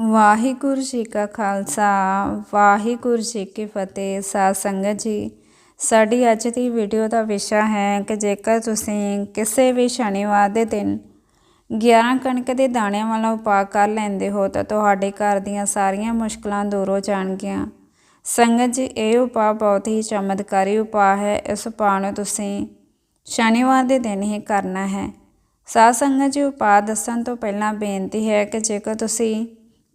ਵਾਹਿਗੁਰੂ ਜੀ ਕਾ ਖਾਲਸਾ, ਵਾਹਿਗੁਰੂ ਜੀ ਕੀ ਫਤਿਹ। ਸਾਧ ਸੰਗਤ ਜੀ, ਸਾਡੀ ਅੱਜ ਦੀ ਵੀਡੀਓ ਦਾ ਵਿਸ਼ਾ ਹੈ ਕਿ ਜੇਕਰ ਤੁਸੀਂ ਕਿਸੇ ਵੀ ਸ਼ਨੀਵਾਰ ਦੇ ਦਿਨ 11 ਕਣਕ ਦੇ ਦਾਣਿਆਂ ਵਾਲਾ ਉਪਾਅ ਕਰ ਲੈਂਦੇ ਹੋ, ਤਾਂ ਤੁਹਾਡੇ ਘਰ ਦੀਆਂ ਸਾਰੀਆਂ ਮੁਸ਼ਕਲਾਂ ਦੂਰ ਹੋ ਜਾਣਗੀਆਂ। ਸੰਗਤ ਜੀ, ਇਹ ਉਪਾਅ ਬਹੁਤ ਹੀ ਚਮਤਕਾਰੀ ਉਪਾਅ ਹੈ। ਇਸ ਉਪਾਅ ਨੂੰ ਤੁਸੀਂ ਸ਼ਨੀਵਾਰ ਦੇ ਦਿਨ ਹੀ ਕਰਨਾ ਹੈ। ਸਾਧ ਸੰਗਤ ਜੀ, ਉਪਾਅ ਦੱਸਣ ਤੋਂ ਪਹਿਲਾਂ ਬੇਨਤੀ ਹੈ ਕਿ ਜੇਕਰ ਤੁਸੀਂ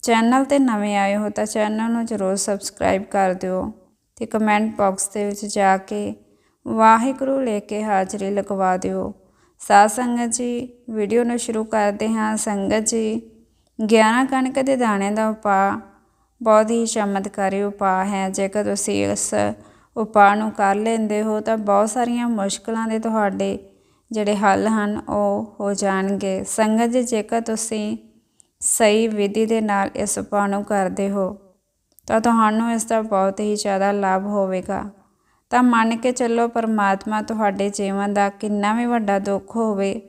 ਚੈਨਲ ਤੇ ਨਵੇਂ ਆਏ ਹੋ ਤਾਂ ਚੈਨਲ ਨੂੰ ਜ਼ਰੂਰ ਸਬਸਕ੍ਰਾਈਬ ਕਰ ਦਿਓ ਤੇ ਕਮੈਂਟ ਬਾਕਸ ਦੇ ਵਿੱਚ ਜਾ ਕੇ ਵਾਹਿਗੁਰੂ ਲੈ ਕੇ ਹਾਜ਼ਰੀ ਲਗਵਾ ਦਿਓ। ਸਾਧ ਸੰਗਤ ਜੀ, ਵੀਡੀਓ ਨੂੰ ਸ਼ੁਰੂ ਕਰਦੇ ਹਾਂ। ਸੰਗਤ ਜੀ 11 ਕਣਕ ਦੇ ਦਾਣੇ ਦਾ ਉਪਾਅ ਬਹੁਤ ਹੀ ਚਮਤਕਾਰੀ ਉਪਾਅ ਹੈ। ਜੇਕਰ ਤੁਸੀਂ ਇਸ ਉਪਾਅ ਨੂੰ ਕਰ ਲੈਂਦੇ ਹੋ ਤਾਂ ਬਹੁਤ ਸਾਰੀਆਂ ਮੁਸ਼ਕਲਾਂ ਦੇ ਤੁਹਾਡੇ ਜਿਹੜੇ ਹੱਲ ਹਨ ਉਹ ਹੋ ਜਾਣਗੇ। ਸੰਗਤ ਜੀ, ਜੇਕਰ ਤੁਸੀਂ ਸਹੀ ਵਿਧੀ ਦੇ ਨਾਲ ਇਸ ਉਪਾਅ ਨੂੰ ਕਰਦੇ ਹੋ, ਤਾਂ ਤੁਹਾਨੂੰ ਇਸ ਦਾ ਬਹੁਤ ਹੀ ਜ਼ਿਆਦਾ ਲਾਭ ਹੋਵੇਗਾ। ਤਾਂ ਮੰਨ ਕੇ ਚੱਲੋ ਪਰਮਾਤਮਾ ਤੁਹਾਡੇ ਜੀਵਨ ਦਾ ਕਿੰਨਾ ਵੀ ਵੱਡਾ ਦੁੱਖ ਹੋਵੇ,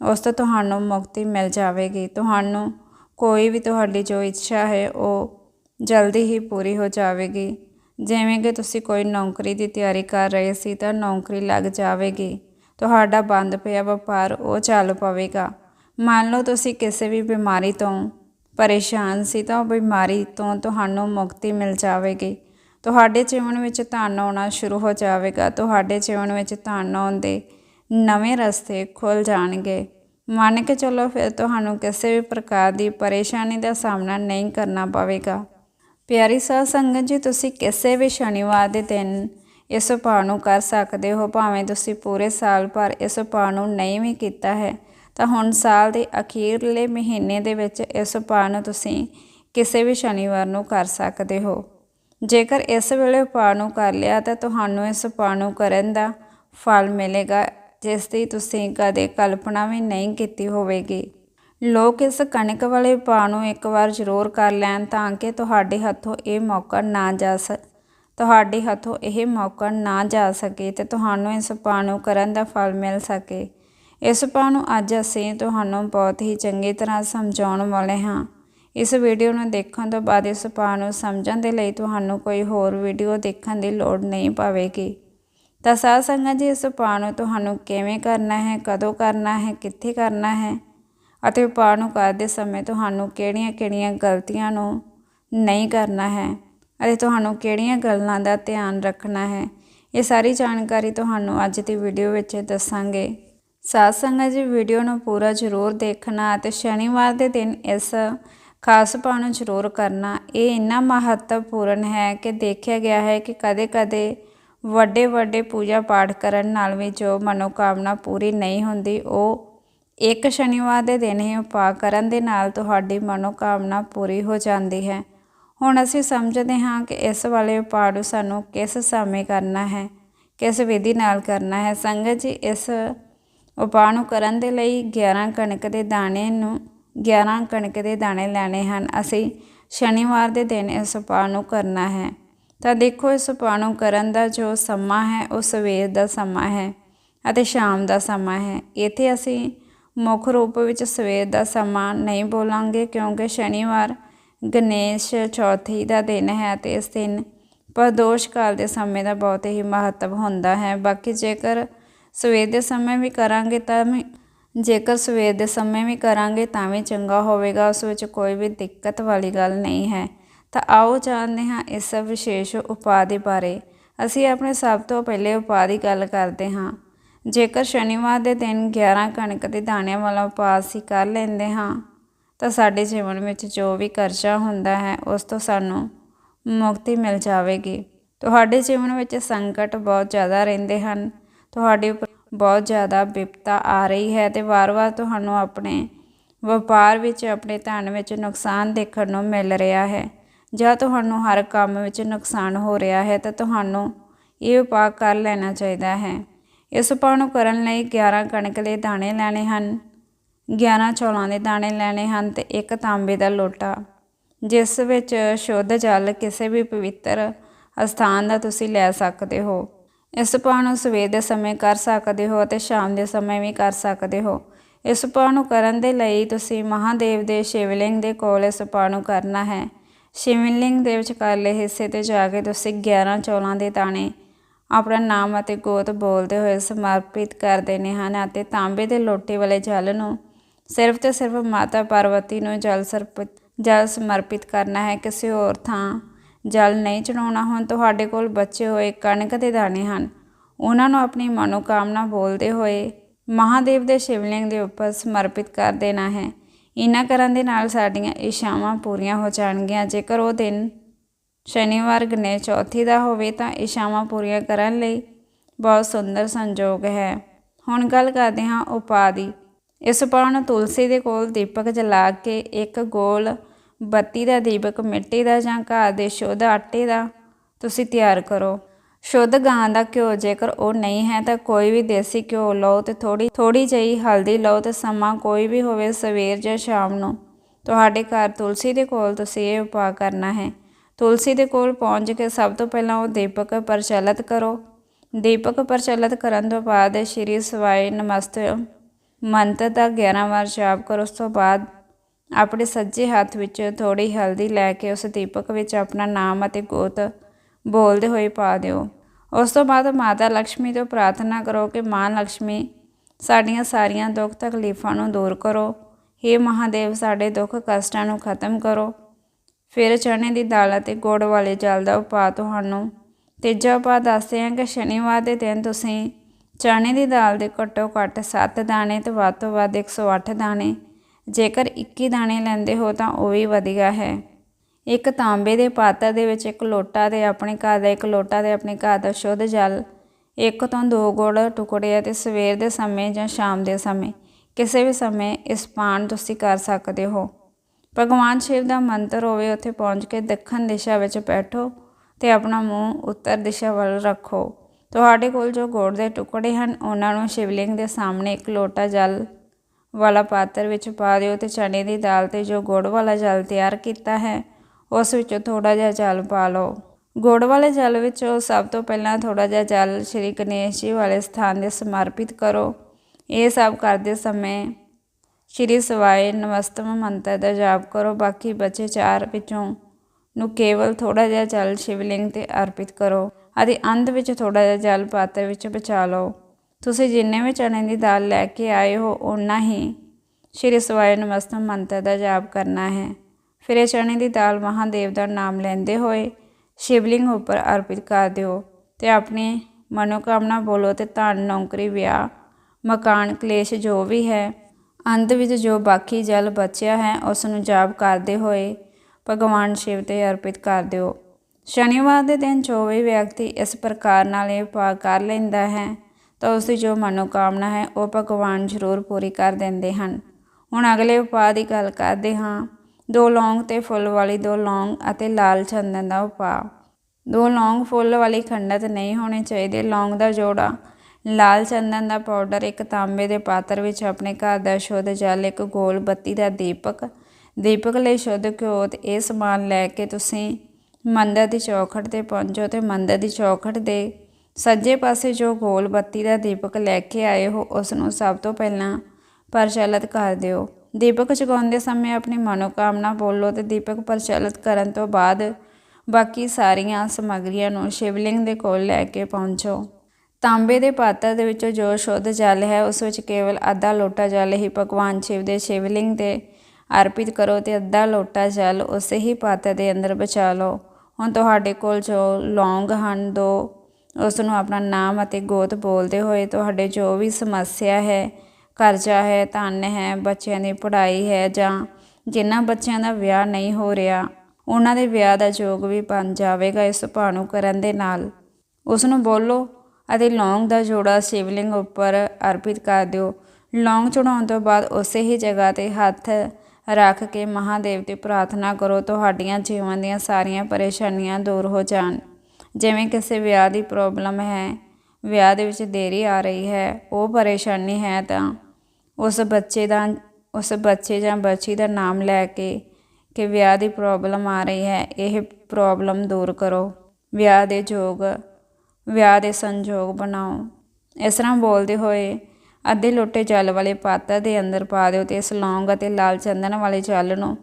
ਉਸ ਤੋਂ ਤੁਹਾਨੂੰ ਮੁਕਤੀ ਮਿਲ ਜਾਵੇਗੀ। ਤੁਹਾਨੂੰ ਕੋਈ ਵੀ ਤੁਹਾਡੀ ਜੋ ਇੱਛਾ ਹੈ, ਉਹ ਜਲਦੀ ਹੀ ਪੂਰੀ ਹੋ ਜਾਵੇਗੀ। ਜਿਵੇਂ ਕਿ ਤੁਸੀਂ ਕੋਈ ਨੌਕਰੀ ਦੀ ਤਿਆਰੀ ਕਰ ਰਹੇ ਸੀ, ਤਾਂ ਨੌਕਰੀ ਲੱਗ ਜਾਵੇਗੀ। ਤੁਹਾਡਾ ਬੰਦ ਪਿਆ ਵਪਾਰ ਉਹ ਚੱਲ ਪਵੇਗਾ। ਮੰਨ ਲਓ ਤੁਸੀਂ ਕਿਸੇ ਵੀ ਬਿਮਾਰੀ ਤੋਂ ਪਰੇਸ਼ਾਨ ਸੀ ਤਾਂ ਉਹ ਬਿਮਾਰੀ ਤੋਂ ਤੁਹਾਨੂੰ ਮੁਕਤੀ ਮਿਲ ਜਾਵੇਗੀ। ਤੁਹਾਡੇ ਜੀਵਨ ਵਿੱਚ ਧਨ ਆਉਣਾ ਸ਼ੁਰੂ ਹੋ ਜਾਵੇਗਾ। ਤੁਹਾਡੇ ਜੀਵਨ ਵਿੱਚ ਧਨ ਆਉਣ ਦੇ ਨਵੇਂ ਰਸਤੇ ਖੁੱਲ ਜਾਣਗੇ। ਮੰਨ ਕੇ ਚੱਲੋ ਫਿਰ ਤੁਹਾਨੂੰ ਕਿਸੇ ਵੀ ਪ੍ਰਕਾਰ ਦੀ ਪਰੇਸ਼ਾਨੀ ਦਾ ਸਾਹਮਣਾ ਨਹੀਂ ਕਰਨਾ ਪਵੇਗਾ। ਪਿਆਰੀ ਸਾਧ ਸੰਗਤ ਜੀ, ਤੁਸੀਂ ਕਿਸੇ ਵੀ ਸ਼ਨੀਵਾਰ ਦੇ ਦਿਨ ਇਸ ਉਪਾਅ ਨੂੰ ਕਰ ਸਕਦੇ ਹੋ, ਭਾਵੇਂ ਤੁਸੀਂ ਪੂਰੇ ਸਾਲ ਭਰ ਇਸ ਉਪਾਅ ਨੂੰ ਨਹੀਂ ਵੀ ਕੀਤਾ ਹੈ। ਤਾਂ ਹੁਣ ਸਾਲ ਦੇ ਅਖੀਰਲੇ ਮਹੀਨੇ ਦੇ ਵਿੱਚ ਇਸ ਉਪਾਅ ਨੂੰ ਤੁਸੀਂ ਕਿਸੇ ਵੀ ਸ਼ਨੀਵਾਰ ਨੂੰ ਕਰ ਸਕਦੇ ਹੋ। ਜੇਕਰ ਇਸ ਵੇਲੇ ਉਪਾਅ ਨੂੰ ਕਰ ਲਿਆ ਤਾਂ ਤੁਹਾਨੂੰ ਇਸ ਉਪਾਅ ਨੂੰ ਕਰਨ ਦਾ ਫਲ ਮਿਲੇਗਾ, ਜਿਸ ਦੀ ਤੁਸੀਂ ਕਦੇ ਕਲਪਨਾ ਵੀ ਨਹੀਂ ਕੀਤੀ ਹੋਵੇਗੀ। ਲੋਕ ਇਸ ਕਣਕ ਵਾਲੇ ਉਪਾਅ ਨੂੰ ਇੱਕ ਵਾਰ ਜ਼ਰੂਰ ਕਰ ਲੈਣ ਤਾਂ ਕਿ ਤੁਹਾਡੇ ਹੱਥੋਂ ਇਹ ਮੌਕਾ ਨਾ ਜਾ ਸ, ਤੁਹਾਡੇ ਹੱਥੋਂ ਇਹ ਮੌਕਾ ਨਾ ਜਾ ਸਕੇ ਤੇ ਤੁਹਾਨੂੰ ਇਸ ਉਪਾਅ ਨੂੰ ਕਰਨ ਦਾ ਫਲ ਮਿਲ ਸਕੇ। ਇਸ ਉਪਾਅ ਨੂੰ ਅੱਜ ਅਸੀਂ ਤੁਹਾਨੂੰ ਬਹੁਤ ਹੀ ਚੰਗੀ ਤਰ੍ਹਾਂ ਸਮਝਾਉਣ ਵਾਲੇ ਹਾਂ। ਇਸ ਵੀਡੀਓ ਨੂੰ ਦੇਖਣ ਤੋਂ ਬਾਅਦ ਇਸ ਉਪਾਅ ਨੂੰ ਸਮਝਣ ਦੇ ਲਈ ਤੁਹਾਨੂੰ ਕੋਈ ਹੋਰ ਵੀਡੀਓ ਦੇਖਣ ਦੀ ਲੋੜ ਨਹੀਂ ਪਵੇਗੀ। ਤਾਂ ਸਾਧ ਸੰਗਤ ਜੀ, ਇਸ ਉਪਾਅ ਨੂੰ ਤੁਹਾਨੂੰ ਕਿਵੇਂ ਕਰਨਾ ਹੈ, ਕਦੋਂ ਕਰਨਾ ਹੈ, ਕਿੱਥੇ ਕਰਨਾ ਹੈ ਅਤੇ ਉਪਾਅ ਨੂੰ ਕਰਦੇ ਸਮੇਂ ਤੁਹਾਨੂੰ ਕਿਹੜੀਆਂ-ਕਿਹੜੀਆਂ ਗਲਤੀਆਂ ਨੂੰ ਨਹੀਂ ਕਰਨਾ ਹੈ ਅਤੇ ਤੁਹਾਨੂੰ ਕਿਹੜੀਆਂ ਗੱਲਾਂ ਦਾ ਧਿਆਨ ਰੱਖਣਾ ਹੈ, ਇਹ ਸਾਰੀ ਜਾਣਕਾਰੀ ਤੁਹਾਨੂੰ ਅੱਜ ਦੀ ਵੀਡੀਓ ਵਿੱਚ ਦੱਸਾਂਗੇ। ਸਾਧ ਸੰਗਤ ਜੀ ਵੀਡੀਓ ਨੂੰ ਪੂਰਾ ਜ਼ਰੂਰ ਦੇਖਣਾ ਅਤੇ ਸ਼ਨੀਵਾਰ ਦੇ ਦਿਨ ਇਸ ਖਾਸ ਉਪਾਅ ਨੂੰ ਜ਼ਰੂਰ ਕਰਨਾ। ਇਹ ਇੰਨਾ ਮਹੱਤਵਪੂਰਨ ਹੈ ਕਿ ਦੇਖਿਆ ਗਿਆ ਹੈ ਕਿ ਕਦੇ-ਕਦੇ ਵੱਡੇ ਵੱਡੇ ਪੂਜਾ ਪਾਠ ਕਰਨ ਨਾਲ ਵੀ ਜੋ ਮਨੋਕਾਮਨਾ ਪੂਰੀ ਨਹੀਂ ਹੁੰਦੀ, ਉਹ ਇੱਕ ਸ਼ਨੀਵਾਰ ਦੇ ਦਿਨ ਹੀ ਉਪਾਅ ਕਰਨ ਦੇ ਨਾਲ ਤੁਹਾਡੀ ਮਨੋਕਾਮਨਾ ਪੂਰੀ ਹੋ ਜਾਂਦੀ ਹੈ। ਹੁਣ ਅਸੀਂ ਸਮਝਦੇ ਹਾਂ ਕਿ ਇਸ ਵਾਲੇ ਉਪਾਅ ਨੂੰ ਸਾਨੂੰ ਕਿਸ ਸਮੇਂ ਕਰਨਾ ਹੈ, ਕਿਸ ਵਿਧੀ ਨਾਲ ਕਰਨਾ ਹੈ। ਸੰਗਤ ਜੀ, ਇਸ ਉਪਾਅ ਨੂੰ ਕਰਨ ਦੇ ਲਈ 11 ਕਣਕ ਦੇ ਦਾਣੇ ਨੂੰ 11 ਕਣਕ ਦੇ ਦਾਣੇ ਲੈਣੇ ਹਨ। ਅਸੀਂ ਸ਼ਨੀਵਾਰ ਦੇ ਦਿਨ ਇਸ ਉਪਾਅ ਨੂੰ ਕਰਨਾ ਹੈ। ਤਾਂ ਦੇਖੋ, ਇਸ ਉਪਾਅ ਨੂੰ ਕਰਨ ਦਾ ਜੋ ਸਮਾਂ ਹੈ, ਉਹ ਸਵੇਰ ਦਾ ਸਮਾਂ ਹੈ ਅਤੇ ਸ਼ਾਮ ਦਾ ਸਮਾਂ ਹੈ। ਇੱਥੇ ਅਸੀਂ ਮੁੱਖ ਰੂਪ ਵਿੱਚ ਸਵੇਰ ਦਾ ਸਮਾਂ ਨਹੀਂ ਬੋਲਾਂਗੇ ਕਿਉਂਕਿ ਸ਼ਨੀਵਾਰ ਗਣੇਸ਼ ਚੌਥੀ ਦਾ ਦਿਨ ਹੈ ਅਤੇ ਇਸ ਦਿਨ ਪ੍ਰਦੋਸ਼ ਕਾਲ ਦੇ ਸਮੇਂ ਦਾ ਬਹੁਤ ਹੀ ਮਹੱਤਵ ਹੁੰਦਾ ਹੈ। ਬਾਕੀ ਜੇਕਰ ਸਵੇਰ ਦੇ ਸਮੇਂ ਵੀ ਕਰਾਂਗੇ ਤਾਂ ਵੀ, ਜੇਕਰ ਸਵੇਰ ਦੇ ਸਮੇਂ ਵੀ ਕਰਾਂਗੇ ਤਾਂ ਵੀ ਚੰਗਾ ਹੋਵੇਗਾ, ਉਸ ਵਿੱਚ ਕੋਈ ਵੀ ਦਿੱਕਤ ਵਾਲੀ ਗੱਲ ਨਹੀਂ ਹੈ। ਤਾਂ ਆਓ ਜਾਣਦੇ ਹਾਂ ਇਸ ਵਿਸ਼ੇਸ਼ ਉਪਾਅ ਦੇ ਬਾਰੇ। ਅਸੀਂ ਆਪਣੇ ਸਭ ਤੋਂ ਪਹਿਲੇ ਉਪਾਅ ਦੀ ਗੱਲ ਕਰਦੇ ਹਾਂ। ਜੇਕਰ ਸ਼ਨੀਵਾਰ ਦੇ ਦਿਨ 11 ਕਣਕ ਦੇ ਦਾਣਿਆਂ ਵਾਲਾ ਉਪਾਅ ਅਸੀਂ ਕਰ ਲੈਂਦੇ ਹਾਂ, ਤਾਂ ਸਾਡੇ ਜੀਵਨ ਵਿੱਚ ਜੋ ਵੀ ਕਰਜ਼ਾ ਹੁੰਦਾ ਹੈ, ਉਸ ਤੋਂ ਸਾਨੂੰ ਮੁਕਤੀ ਮਿਲ ਜਾਵੇਗੀ। ਤੁਹਾਡੇ ਜੀਵਨ ਵਿੱਚ ਸੰਕਟ ਬਹੁਤ ਜ਼ਿਆਦਾ ਰਹਿੰਦੇ ਹਨ। ਤੁਹਾਡੇ ਉੱਪਰ ਬਹੁਤ ਜ਼ਿਆਦਾ ਵਿਪਤਾ ਆ ਰਹੀ ਹੈ ਤੇ ਵਾਰ-ਵਾਰ ਤੁਹਾਨੂੰ ਆਪਣੇ ਵਪਾਰ ਵਿੱਚ, ਆਪਣੇ ਧਨ ਵਿੱਚ ਨੁਕਸਾਨ ਦੇਖਣ ਨੂੰ ਮਿਲ ਰਿਹਾ ਹੈ। ਜਾਂ ਤੁਹਾਨੂੰ ਹਰ ਕੰਮ ਵਿੱਚ ਨੁਕਸਾਨ ਹੋ ਰਿਹਾ ਹੈ ਤਾਂ ਤੁਹਾਨੂੰ ਇਹ ਉਪਾਅ ਕਰ ਲੈਣਾ ਚਾਹੀਦਾ ਹੈ। ਇਸ ਉਪਾਅ ਨੂੰ ਕਰਨ ਲਈ 11 ਕਣਕ ਦੇ ਦਾਣੇ ਲੈਣੇ ਹਨ 11 ਚੌਲਾਂ ਦੇ ਦਾਣੇ ਲੈਣੇ ਹਨ ਤੇ ਇੱਕ ਤਾਂਬੇ ਦਾ ਲੋਟਾ, ਜਿਸ ਵਿੱਚ ਸ਼ੁੱਧ ਜਲ ਕਿਸੇ ਵੀ ਪਵਿੱਤਰ ਅਸਥਾਨ ਦਾ ਤੁਸੀਂ ਲੈ ਸਕਦੇ ਹੋ। ਇਸ ਉਪਾਅ ਨੂੰ ਸਵੇਰ ਦੇ ਸਮੇਂ ਕਰ ਸਕਦੇ ਹੋ ਅਤੇ ਸ਼ਾਮ ਦੇ ਸਮੇਂ ਵੀ ਕਰ ਸਕਦੇ ਹੋ। ਇਸ ਉਪਾਅ ਨੂੰ ਕਰਨ ਦੇ ਲਈ ਤੁਸੀਂ ਮਹਾਦੇਵ ਦੇ ਸ਼ਿਵਲਿੰਗ ਦੇ ਕੋਲ ਇਸ ਉਪਾਅ ਨੂੰ ਕਰਨਾ ਹੈ। ਸ਼ਿਵਲਿੰਗ ਦੇ ਵਿਚਕਾਰਲੇ ਹਿੱਸੇ ਤੇ ਜਾ ਕੇ ਤੁਸੀਂ 11 ਚੌਲਾਂ ਦੇ ਤਾਣੇ ਆਪਣਾ ਨਾਮ ਅਤੇ ਗੋਤ ਬੋਲਦੇ ਹੋਏ ਸਮਰਪਿਤ ਕਰ ਦੇਣੇ ਹਨ ਅਤੇ ਤਾਂਬੇ ਦੇ ਲੋਟੇ ਵਾਲੇ ਜਲ ਨੂੰ ਸਿਰਫ ਤੇ ਸਿਰਫ ਮਾਤਾ ਪਾਰਵਤੀ ਨੂੰ ਜਲ ਸਰਪਿਤ ਜਲ ਸਮਰਪਿਤ ਕਰਨਾ ਹੈ। ਕਿਸੇ ਹੋਰ ਥਾਂ ਜਲ ਨਹੀਂ ਚੜਾਉਣਾ ਹੁਣ ਤੁਹਾਡੇ ਕੋਲ ਬਚੇ ਹੋਏ ਕਣਕ ਦੇ ਦਾਣੇ ਹਨ। ਉਹਨਾਂ ਨੂੰ ਆਪਣੀ ਮਨੋਕਾਮਨਾ ਬੋਲਦੇ ਹੋਏ ਮਹਾਦੇਵ ਦੇ ਸ਼ਿਵਲਿੰਗ ਦੇ ਉੱਪਰ ਸਮਰਪਿਤ ਕਰ ਦੇਣਾ ਹੈ। ਇਨਾ ਕਰਨ ਦੇ ਨਾਲ ਸਾਡੀਆਂ ਇਸ਼ਾਵਾਂ ਪੂਰੀਆਂ ਹੋ ਜਾਣਗੀਆਂ। ਜੇਕਰ ਉਹ ਦਿਨ ਸ਼ਨੀਵਾਰ ਗਣੇਸ਼ ਚੌਥੀ ਦਾ ਹੋਵੇ ਤਾਂ ਇਸ਼ਾਵਾਂ ਪੂਰੀਆਂ ਕਰਨ ਲਈ ਬਹੁਤ ਸੁੰਦਰ ਸੰਜੋਗ ਹੈ। ਹੁਣ ਗੱਲ ਕਰਦੇ ਹਾਂ ਉਪਾਅ ਦੀ ਇਸ ਉਪਾਅ ਨੂੰ ਤੁਲਸੀ ਦੇ ਕੋਲ ਦੀਪਕ ਜਲਾ ਕੇ ਇੱਕ ਗੋਲ ਬੱਤੀ ਦਾ ਦੀਪਕ ਮਿੱਟੀ ਦਾ ਜਾਂ ਘਾਹ ਦੇ ਸ਼ੁੱਧ ਆਟੇ ਦਾ? ਤੁਸੀਂ ਤਿਆਰ ਕਰੋ। ਸ਼ੁੱਧ ਗਾਂ ਦਾ ਘਿਓ ਜੇਕਰ ਉਹ ਨਹੀਂ ਹੈ ਤਾਂ ਕੋਈ ਵੀ ਦੇਸੀ ਘਿਓ ਲਓ ਤੇ ਥੋੜੀ ਥੋੜੀ ਜਿਹੀ ਹਲਦੀ ਲਓ ਤੇ ਸਮਾਂ ਕੋਈ ਵੀ ਹੋਵੇ ਸਵੇਰ ਜਾਂ ਸ਼ਾਮ ਨੂੰ। ਤੁਹਾਡੇ ਘਰ ਤੁਲਸੀ ਦੇ ਕੋਲ ਤੁਸੀਂ ਇਹ ਉਪਾਅ ਕਰਨਾ ਹੈ। ਤੁਲਸੀ ਦੇ ਕੋਲ ਪਹੁੰਚ ਕੇ ਸਭ ਤੋਂ ਪਹਿਲਾਂ ਉਹ ਦੀਪਕ ਪ੍ਰਚਲਿਤ ਕਰੋ। ਦੀਪਕ ਪ੍ਰਚਲਿਤ ਕਰਨ ਤੋਂ ਬਾਅਦ ਸ਼੍ਰੀ ਸਵਾਏ ਨਮਸਤੇ ਮੰਤਰ ਦਾ 11 ਵਾਰ ਜਾਪ ਕਰੋ। ਉਸ ਤੋਂ ਬਾਅਦ ਆਪਣੇ ਸੱਜੇ ਹੱਥ ਵਿੱਚ ਥੋੜੀ ਹਲਦੀ ਲੈ ਕੇ ਉਸ ਦੀਪਕ ਵਿੱਚ ਆਪਣਾ ਨਾਮ ਅਤੇ ਗੋਤ ਬੋਲਦੇ ਹੋਏ ਪਾ ਦਿਓ। ਉਸ ਤੋਂ ਬਾਅਦ ਮਾਤਾ ਲక్ష్ਮੀ ਤੋਂ ਪ੍ਰਾਰਥਨਾ ਕਰੋ ਕਿ ਮਾਂ ਲక్ష్ਮੀ ਸਾਡੀਆਂ ਸਾਰੀਆਂ ਦੁੱਖ ਤਕਲੀਫਾਂ ਨੂੰ ਦੂਰ ਕਰੋ। हे ਮਹਾਦੇਵ, ਸਾਡੇ ਦੁੱਖ ਕਸ਼ਟਾਂ ਨੂੰ ਖਤਮ ਕਰੋ। ਫਿਰ ਚਣੇ ਦੀ ਦਾਲ ਅਤੇ ਗੁੜ ਵਾਲੇ ਜਲ ਦਾ ਉਪਾਅ ਤੁਹਾਨੂੰ ਤੀਜਾ ਉਪਾਅ ਦੱਸਦੇ ਹਾਂ ਕਿ ਸ਼ਨੀਵਾਰ ਦੇ ਦਿਨ ਤੁਸੀਂ ਚਣੇ ਦੀ ਦਾਲ ਦੇ ਘੱਟੋ ਘੱਟ 7 ਦਾਣੇ ਤੇ ਵੱਧ ਤੋਂ ਵੱਧ 108 ਦਾਣੇ ਜੇਕਰ 21 ਦਾਣੇ ਲੈਂਦੇ ਹੋ ਤਾਂ ਉਹ ਵੀ ਵਧੀਆ ਹੈ। ਇੱਕ ਤਾਂਬੇ ਦੇ ਪਾਤਰ ਦੇ ਵਿੱਚ ਇੱਕ ਲੋਟਾ ਤੇ ਆਪਣੇ ਘਰ ਦਾ ਇੱਕ ਲੋਟਾ ਤੇ ਆਪਣੇ ਘਰ ਦਾ ਸ਼ੁੱਧ ਜਲ, ਇੱਕ ਤੋਂ ਦੋ ਗੁੜ ਟੁਕੜੇ ਅਤੇ ਸਵੇਰ ਦੇ ਸਮੇਂ ਜਾਂ ਸ਼ਾਮ ਦੇ ਸਮੇਂ, ਕਿਸੇ ਵੀ ਸਮੇਂ ਇਸ ਪਾਣ ਤੁਸੀਂ ਕਰ ਸਕਦੇ ਹੋ। ਭਗਵਾਨ ਸ਼ਿਵ ਦਾ ਮੰਤਰ ਹੋਵੇ, ਉੱਥੇ ਪਹੁੰਚ ਕੇ ਦੱਖਣ ਦਿਸ਼ਾ ਵਿੱਚ ਬੈਠੋ ਤੇ ਆਪਣਾ ਮੂੰਹ ਉੱਤਰ ਦਿਸ਼ਾ ਵੱਲ ਰੱਖੋ। ਤੁਹਾਡੇ ਕੋਲ ਜੋ ਗੁੜ ਦੇ ਟੁਕੜੇ ਹਨ, ਉਹਨਾਂ ਨੂੰ ਸ਼ਿਵਲਿੰਗ ਦੇ ਸਾਹਮਣੇ ਇੱਕ ਲੋਟਾ ਜਲ ਵਾਲਾ ਪਾਤਰ ਵਿੱਚ ਪਾ ਦਿਓ ਤੇ ਚਨੇ ਦੀ ਦਾਲ ਤੇ ਜੋ ਗੁੜ ਵਾਲਾ ਜਲ ਤਿਆਰ ਕੀਤਾ ਹੈ, ਉਸ ਵਿੱਚੋਂ ਥੋੜਾ ਜਿਹਾ ਜਲ ਪਾ ਲਓ। ਗੁੜ ਵਾਲੇ ਜਲ ਵਿੱਚ ਸਭ ਤੋਂ ਪਹਿਲਾਂ ਥੋੜਾ ਜਿਹਾ ਜਲ ਸ਼੍ਰੀ ਗਣੇਸ਼ ਜੀ ਵਾਲੇ ਸਥਾਨ ਦੇ ਸਮਰਪਿਤ ਕਰੋ। ਇਹ ਸਭ ਕਰਦੇ ਸਮੇਂ ਸ਼੍ਰੀ ਸਵਾਏ ਨਮਸਤਮ ਮੰਤਰ ਦਾ ਜਾਪ ਕਰੋ। ਬਾਕੀ ਬਚੇ ਚਾਰ ਵਿੱਚੋਂ ਨੂੰ ਕੇਵਲ ਥੋੜਾ ਜਿਹਾ ਜਲ ਸ਼ਿਵਲਿੰਗ ਤੇ ਅਰਪਿਤ ਕਰੋ ਅਤੇ ਅੰਤ ਵਿੱਚ ਥੋੜਾ ਜਿਹਾ ਜਲ ਪਾਤਰ ਵਿੱਚ ਬਚਾ ਲਓ। ਤੁਸੀਂ ਜਿੰਨੇ ਵੀ ਚਣੇ ਦੀ ਦਾਲ ਲੈ ਕੇ ਆਏ ਹੋ ਉਨਾ ਹੀ ਸ਼੍ਰੀ ਸਵਾਏ ਨਮਸਤਮ ਮੰਤਰ ਦਾ ਜਾਪ ਕਰਨਾ ਹੈ। ਫਿਰ ਇਹ ਚਣੇ ਦੀ ਦਾਲ ਮਹਾਦੇਵ ਦਾ ਨਾਮ ਲੈਂਦੇ ਹੋਏ ਸ਼ਿਵਲਿੰਗ ਉੱਪਰ ਅਰਪਿਤ ਕਰ ਦਿਓ ਤੇ ਆਪਣੀ ਮਨੋਕਾਮਨਾ ਬੋਲੋ ਤੇ ਧਨ, ਨੌਕਰੀ, ਵਿਆਹ, ਮਕਾਨ, ਕਲੇਸ਼ ਜੋ ਵੀ ਹੈ, ਅੰਤ ਵਿੱਚ ਜੋ ਬਾਕੀ ਜਲ ਬਚਿਆ ਹੈ ਉਸ ਨੂੰ ਜਾਪ ਕਰਦੇ ਹੋਏ ਭਗਵਾਨ ਸ਼ਿਵ ਤੇ ਅਰਪਿਤ ਕਰ ਦਿਓ। ਸ਼ਨੀਵਾਰ ਦੇ ਦਿਨ ਜੋ ਵੀ ਵਿਅਕਤੀ ਇਸ ਪ੍ਰਕਾਰ ਨਾਲ ਇਹ ਉਪਾਅ ਕਰ ਲੈਂਦਾ ਹੈ ਤਾਂ ਉਸ ਦੀ ਜੋ ਮਨੋਕਾਮਨਾ ਹੈ, ਉਹ ਭਗਵਾਨ ਜ਼ਰੂਰ ਪੂਰੀ ਕਰ ਦਿੰਦੇ ਹਨ। ਹੁਣ ਅਗਲੇ ਉਪਾਅ ਦੀ ਗੱਲ ਕਰਦੇ ਹਾਂ। ਦੋ ਲੌਂਗ ਤੇ ਫੁੱਲ ਵਾਲੀ ਦੋ ਲੌਂਗ ਅਤੇ ਲਾਲ ਚੰਦਨ ਦਾ ਉਪਾਅ। ਦੋ ਲੌਂਗ ਫੁੱਲ ਵਾਲੀ ਖੰਡਤ ਨਹੀਂ ਹੋਣੇ ਚਾਹੀਦੇ। ਲੌਂਗ ਦਾ ਜੋੜਾ ਲਾਲ ਚੰਦਨ ਦਾ ਪਾਊਡਰ ਇੱਕ ਤਾਂਬੇ ਦੇ ਪਾਤਰ ਵਿੱਚ ਆਪਣੇ ਘਰ ਦਾ ਸ਼ੁੱਧ ਜਲ, ਇੱਕ ਗੋਲ ਬੱਤੀ ਦਾ ਦੀਪਕ। ਦੀਪਕ ਲਈ ਸ਼ੁੱਧ ਘਿਓ ਤੇ ਇਹ ਸਮਾਨ ਲੈ ਕੇ ਤੁਸੀਂ ਮੰਦਰ ਦੀ ਚੌਖਟ ਤੇ ਪਹੁੰਚੋ ਤੇ ਮੰਦਰ ਦੀ ਚੌਖਟ ਦੇ ਸੱਜੇ ਪਾਸੇ ਜੋ ਗੋਲ ਬੱਤੀ ਦਾ ਦੀਪਕ ਲੈ ਕੇ ਆਏ ਹੋ, ਉਸ ਨੂੰ ਸਭ ਤੋਂ ਪਹਿਲਾਂ ਪ੍ਰਚਲਿਤ ਕਰ ਦਿਓ। ਦੀਪਕ ਜਗਾਉਂਦੇ ਸਮੇਂ ਆਪਣੀ ਮਨੋਕਾਮਨਾ ਬੋਲੋ ਤੇ ਦੀਪਕ ਪ੍ਰਚਲਿਤ ਕਰਨ ਤੋਂ ਬਾਅਦ ਬਾਕੀ ਸਾਰੀਆਂ ਸਮੱਗਰੀਆਂ ਨੂੰ ਸ਼ਿਵਲਿੰਗ ਦੇ ਕੋਲ ਲੈ ਕੇ ਪਹੁੰਚੋ। ਤਾਂਬੇ ਦੇ ਪਾਤਰ ਦੇ ਵਿੱਚੋਂ ਜੋ ਸ਼ੁੱਧ ਜਲ ਹੈ, ਉਸ ਵਿੱਚ ਕੇਵਲ ਅੱਧਾ ਲੋਟਾ ਜਲ ਹੀ ਭਗਵਾਨ ਸ਼ਿਵ ਦੇ ਸ਼ਿਵਲਿੰਗ ਤੇ ਅਰਪਿਤ ਕਰੋ ਤੇ ਅੱਧਾ ਲੋਟਾ ਜਲ ਉਸੇ ਹੀ ਪਾਤਰ ਦੇ ਅੰਦਰ ਬਚਾ ਲਓ। ਹੁਣ ਤੁਹਾਡੇ ਕੋਲ ਜੋ ਲੌਂਗ ਹਨ, ਦੋ ਉਸ ਨੂੰ ਆਪਣਾ ਨਾਮ ਅਤੇ ਗੋਤ ਬੋਲਦੇ ਹੋਏ ਤੁਹਾਡੇ ਜੋ ਵੀ ਸਮੱਸਿਆ ਹੈ, ਕਰਜ਼ਾ ਹੈ, ਧਨ ਹੈ, ਬੱਚਿਆਂ ਦੀ ਪੜ੍ਹਾਈ ਹੈ ਜਾਂ ਜਿਨ੍ਹਾਂ ਬੱਚਿਆਂ ਦਾ ਵਿਆਹ ਨਹੀਂ ਹੋ ਰਿਹਾ, ਉਹਨਾਂ ਦੇ ਵਿਆਹ ਦਾ ਯੋਗ ਵੀ ਬਣ ਜਾਵੇਗਾ ਇਸ ਭਾਣੂ ਕਰਨ ਦੇ ਨਾਲ। ਉਸ ਨੂੰ ਬੋਲੋ ਅਤੇ ਲੌਂਗ ਦਾ ਜੋੜਾ ਸ਼ਿਵਲਿੰਗ ਉੱਪਰ ਅਰਪਿਤ ਕਰ ਦਿਓ। ਲੌਂਗ ਚੜਾਉਣ ਤੋਂ ਬਾਅਦ ਉਸੇ ਹੀ ਜਗ੍ਹਾ ਤੇ ਹੱਥ ਰੱਖ ਕੇ ਮਹਾਦੇਵ ਤੇ ਪ੍ਰਾਰਥਨਾ ਕਰੋ, ਤੁਹਾਡੀਆਂ ਜੀਵਨ ਦੀਆਂ ਸਾਰੀਆਂ ਪਰੇਸ਼ਾਨੀਆਂ ਦੂਰ ਹੋ ਜਾਣ। ਜਿਵੇਂ ਕਿਸੇ ਵਿਆਹ ਦੀ ਪ੍ਰੋਬਲਮ ਹੈ, ਵਿਆਹ ਦੇ ਵਿੱਚ ਦੇਰੀ ਆ ਰਹੀ ਹੈ, ਉਹ ਪਰੇਸ਼ਾਨੀ ਹੈ ਤਾਂ ਉਸ ਬੱਚੇ ਦਾ, ਉਸ ਬੱਚੇ ਜਾਂ ਬੱਚੀ ਦਾ ਨਾਮ ਲੈ ਕੇ, ਕਿ ਵਿਆਹ ਦੀ ਪ੍ਰੋਬਲਮ ਆ ਰਹੀ ਹੈ, ਇਹ ਪ੍ਰੋਬਲਮ ਦੂਰ ਕਰੋ। ਵਿਆਹ ਦੇ ਯੋਗ, ਵਿਆਹ ਦੇ ਸੰਜੋਗ ਬਣਾਓ। ਇਸ ਤਰ੍ਹਾਂ ਬੋਲਦੇ ਹੋਏ ਅੱਧੇ ਲੋਟੇ ਜਲ ਵਾਲੇ ਪਾਤਰ ਦੇ ਅੰਦਰ ਪਾ ਦਿਓ ਤੇ ਇਸ ਲੌਂਗ ਅਤੇ ਲਾਲ ਚੰਦਨ ਵਾਲੇ ਜਲ ਨੂੰ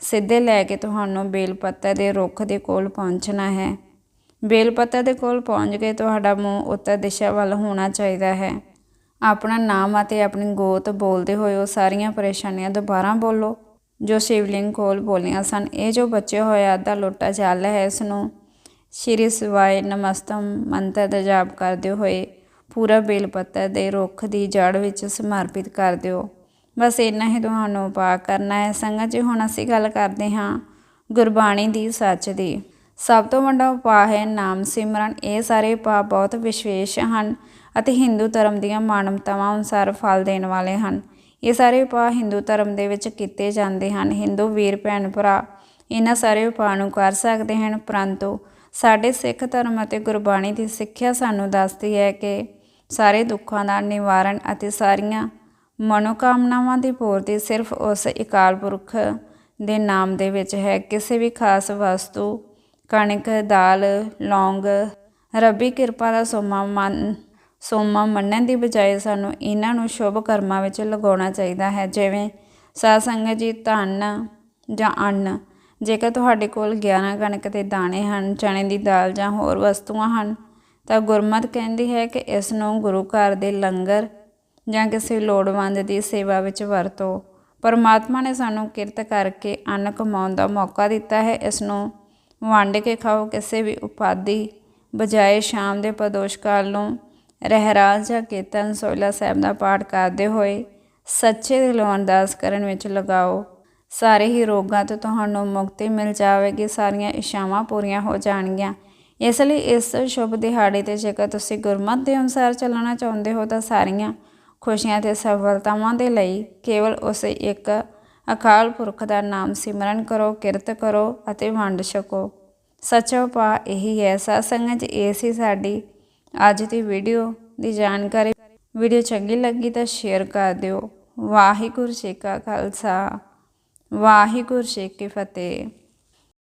ਸਿੱਧੇ ਲੈ ਕੇ ਤੁਹਾਨੂੰ ਬੇਲ ਪੱਤਰ ਦੇ ਰੁੱਖ ਦੇ ਕੋਲ ਪਹੁੰਚਣਾ ਹੈ। ਬੇਲਪੱਤਰ ਦੇ ਕੋਲ ਪਹੁੰਚ ਕੇ ਤੁਹਾਡਾ ਮੂੰਹ ਉੱਤਰ ਦਿਸ਼ਾ ਵੱਲ ਹੋਣਾ ਚਾਹੀਦਾ ਹੈ। ਆਪਣਾ ਨਾਮ ਅਤੇ ਆਪਣੀ ਗੋਤ ਬੋਲਦੇ ਹੋਏ ਉਹ ਸਾਰੀਆਂ ਪਰੇਸ਼ਾਨੀਆਂ ਦੁਬਾਰਾ ਬੋਲੋ। ਜੋ ਸ਼ਿਵਲਿੰਗ ਕੋਲ ਬੋਲੀਆਂ ਸਨ, ਇਹ ਜੋ ਬਚੇ ਹੋਇਆ ਅੱਧਾ ਲੋਟਾ ਜਲ ਹੈ, ਇਸ ਨੂੰ ਸ਼੍ਰੀ ਸਿਵਾਏ ਨਮਸਤਮ ਮੰਤਰ ਦਾ ਜਾਪ ਕਰਦੇ ਹੋਏ ਪੂਰਾ ਬੇਲ ਪੱਤਰ ਦੇ ਰੁੱਖ ਦੀ ਜੜ ਵਿੱਚ ਸਮਰਪਿਤ ਕਰ ਦਿਓ। ਬਸ ਇੰਨਾ ਹੀ ਤੁਹਾਨੂੰ ਉਪਾਅ ਕਰਨਾ ਹੈ। ਸੰਗਤ ਜੀ, ਹੁਣ ਅਸੀਂ ਗੱਲ ਕਰਦੇ ਹਾਂ ਗੁਰਬਾਣੀ ਦੀ, ਸੱਚ ਦੀ। ਸਭ ਤੋਂ ਵੱਡਾ ਉਪਾਅ ਹੈ ਨਾਮ ਸਿਮਰਨ। ਇਹ ਸਾਰੇ ਉਪਾਅ ਬਹੁਤ ਵਿਸ਼ੇਸ਼ ਹਨ ਅਤੇ ਹਿੰਦੂ ਧਰਮ ਦੀਆਂ ਮਾਨਵਤਾਵਾਂ ਅਨੁਸਾਰ ਫਲ ਦੇਣ ਵਾਲੇ ਹਨ। ਇਹ ਸਾਰੇ ਉਪਾਅ ਹਿੰਦੂ ਧਰਮ ਦੇ ਵਿੱਚ ਕੀਤੇ ਜਾਂਦੇ ਹਨ। ਹਿੰਦੂ ਵੀਰ, ਭੈਣ, ਭਰਾ ਇਹਨਾਂ ਸਾਰੇ ਉਪਾਅ ਨੂੰ ਕਰ ਸਕਦੇ ਹਨ, ਪਰੰਤੂ ਸਾਡੇ ਸਿੱਖ ਧਰਮ ਅਤੇ ਗੁਰਬਾਣੀ ਦੀ ਸਿੱਖਿਆ ਸਾਨੂੰ ਦੱਸਦੀ ਹੈ ਕਿ ਸਾਰੇ ਦੁੱਖਾਂ ਦਾ ਨਿਵਾਰਨ ਅਤੇ ਸਾਰੀਆਂ ਮਨੋਕਾਮਨਾਵਾਂ ਦੀ ਪੂਰਤੀ ਸਿਰਫ ਉਸ ਇਕਾਲ ਪੁਰਖ ਦੇ ਨਾਮ ਦੇ ਵਿੱਚ ਹੈ। ਕਿਸੇ ਵੀ ਖਾਸ ਵਸਤੂ ਕਣਕ, ਦਾਲ, ਲੌਂਗ, ਰੱਬੀ ਕਿਰਪਾ ਦਾ ਸੋਮਾ ਮੰਨ, ਸੋਮਾ ਮੰਨਣ ਦੀ ਬਜਾਏ ਸਾਨੂੰ ਇਹਨਾਂ ਨੂੰ ਸ਼ੁਭ ਕਰਮਾਂ ਵਿੱਚ ਲਗਾਉਣਾ ਚਾਹੀਦਾ ਹੈ, ਜਿਵੇਂ ਸਾਧ ਸੰਗਤ ਜੀ ਧਨ ਜਾਂ ਅੰਨ। ਜੇਕਰ ਤੁਹਾਡੇ ਕੋਲ 11 ਕਣਕ ਦੇ ਦਾਣੇ ਹਨ ਚਣੇ ਦੀ ਦਾਲ ਜਾਂ ਹੋਰ ਵਸਤੂਆਂ ਹਨ, ਤਾਂ ਗੁਰਮਤ ਕਹਿੰਦੀ ਹੈ ਕਿ ਇਸ ਨੂੰ ਗੁਰੂ ਘਰ ਦੇ ਲੰਗਰ ਜਾਂ ਕਿਸੇ ਲੋੜਵੰਦ ਦੀ ਸੇਵਾ ਵਿੱਚ ਵਰਤੋ। ਪਰਮਾਤਮਾ ਨੇ ਸਾਨੂੰ ਕਿਰਤ ਕਰਕੇ ਅੰਨ ਕਮਾਉਣ ਦਾ ਮੌਕਾ ਦਿੱਤਾ ਹੈ, ਇਸ ਨੂੰ ਵੰਡ ਕੇ ਖਾਓ ਕਿਸੇ ਵੀ ਉਪਾਦੀ ਬਜਾਏ ਸ਼ਾਮ ਦੇ ਪ੍ਰਦੋਸ਼ ਕਾਲ ਨੂੰ ਰਹਿਰਾਜ ਜਾਂ ਕੀਰਤਨ ਸੋਇਲਾ ਸਾਹਿਬ ਦਾ ਪਾਠ ਕਰਦੇ ਹੋਏ ਸੱਚੇ ਦਿਲੋਂ ਅਰਦਾਸ ਕਰਨ ਵਿੱਚ ਲਗਾਓ। ਸਾਰੇ ਹੀ ਰੋਗਾਂ ਤੋਂ ਤੁਹਾਨੂੰ ਮੁਕਤੀ ਮਿਲ ਜਾਵੇਗੀ, ਸਾਰੀਆਂ ਇਸ਼ਾਵਾਂ ਪੂਰੀਆਂ ਹੋ ਜਾਣਗੀਆਂ। ਇਸ ਲਈ ਇਸ ਸ਼ੁਭ ਦਿਹਾੜੇ ਤੇ ਜੇਕਰ ਤੁਸੀਂ ਗੁਰਮਤ ਦੇ ਅਨੁਸਾਰ ਚੱਲਣਾ ਚਾਹੁੰਦੇ ਹੋ ਤਾਂ ਸਾਰੀਆਂ ਖੁਸ਼ੀਆਂ ਤੇ ਸਫਲਤਾਵਾਂ ਦੇ ਲਈ ਕੇਵਲ ਉਸੇ ਇੱਕ ਅਕਾਲ ਪੁਰਖ ਦਾ ਨਾਮ ਸਿਮਰਨ ਕਰੋ, ਕਿਰਤ ਕਰੋ ਅਤੇ ਵੰਡ ਛਕੋ। ਸੱਚਾ ਉਪਾਅ ਇਹੀ ਹੈ ਸਾਧ ਸੰਗਤ ਇਹ ਸੀ ਸਾਡੀ ਅੱਜ ਦੀ ਵੀਡੀਓ ਦੀ ਜਾਣਕਾਰੀ। ਵੀਡੀਓ ਚੰਗੀ ਲੱਗੀ ਤਾਂ ਸ਼ੇਅਰ ਕਰ ਦਿਓ। ਵਾਹਿਗੁਰੂ ਜੀ ਕਾ ਖਾਲਸਾ, ਵਾਹਿਗੁਰੂ ਜੀ ਕੀ ਫਤਿਹ।